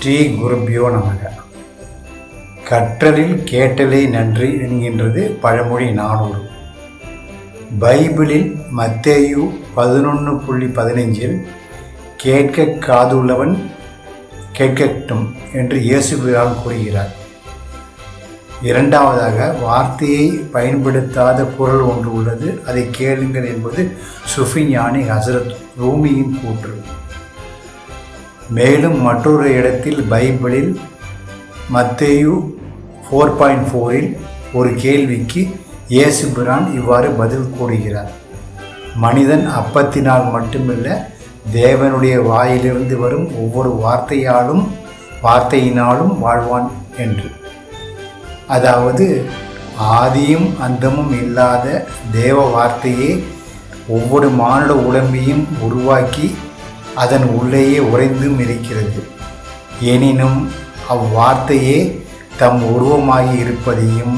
ஸ்ரீ குருபியோ நமக. கற்றலில் கேட்டலே நன்றி என்கின்றது பழமொழி நானூறு. பைபிளில் மத்தேயு பதினொன்று புள்ளி பதினைஞ்சில் கேட்க காதுள்ளவன் கேட்கட்டும் என்று இயேசுபிரான் கூறுகிறார். இரண்டாவதாக வார்த்தையை பயன்படுத்தாத குரல் ஒன்று உள்ளது. அதை கேளுங்கள் என்பது சுஃபி ஞானி ஹசரத் ரூமியின் கூற்று. மேலும் மற்றொரு இடத்தில் பைபிளில் மத்தேயு ஃபோர் பாயிண்ட் ஃபோரில் ஒரு கேள்விக்கு இயேசு பிரான் இவ்வாறு பதில் கூறுகிறார். மனிதன் அப்பத்தினால் மட்டுமல்ல தேவனுடைய வாயிலிருந்து வரும் ஒவ்வொரு வார்த்தையாலும் வார்த்தையினாலும் வாழ்வான் என்று. அதாவது ஆதியும் அந்தமும் இல்லாத தேவ வார்த்தையே ஒவ்வொரு மானுட உடம்பையும் உருவாக்கி அதன் உள்ளேயே உறைந்தும் இருக்கிறது. எனினும் அவ்வார்த்தையே தம் உருவமாகி இருப்பதையும்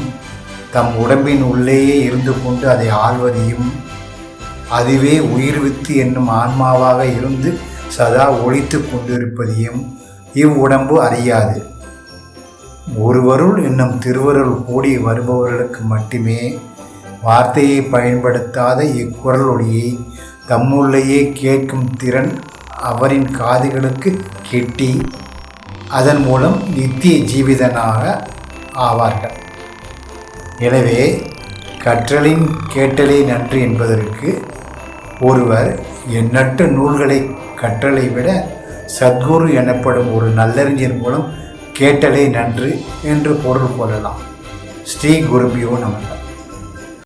தம் உடம்பின் உள்ளேயே இருந்து கொண்டு அதை ஆள்வதையும் அதுவே உயிர் வித்து என்னும் ஆன்மாவாக இருந்து சதா ஒழித்து கொண்டிருப்பதையும் இவ்வுடம்பு அறியாது. ஒருவருள் என்னும் திருவருள் கூடி வருபவர்களுக்கு மட்டுமே வார்த்தையை பயன்படுத்தாத இக்குரல் தம்முள்ளேயே கேட்கும் திறன் அவரின் காதுகளுக்கு கிட்டி அதன் மூலம் நித்திய ஜீவிதனாக ஆவார்கள். எனவே கற்றலின் கேட்டலே நன்று என்பதற்கு ஒருவர் எண்ணற்ற நூல்களை கற்றலை விட சத்குரு எனப்படும் ஒரு நல்லறிஞர் மூலம் கேட்டலே நன்று என்று பொருள் கொள்ளலாம். ஸ்ரீ குருபியோ நமக்கு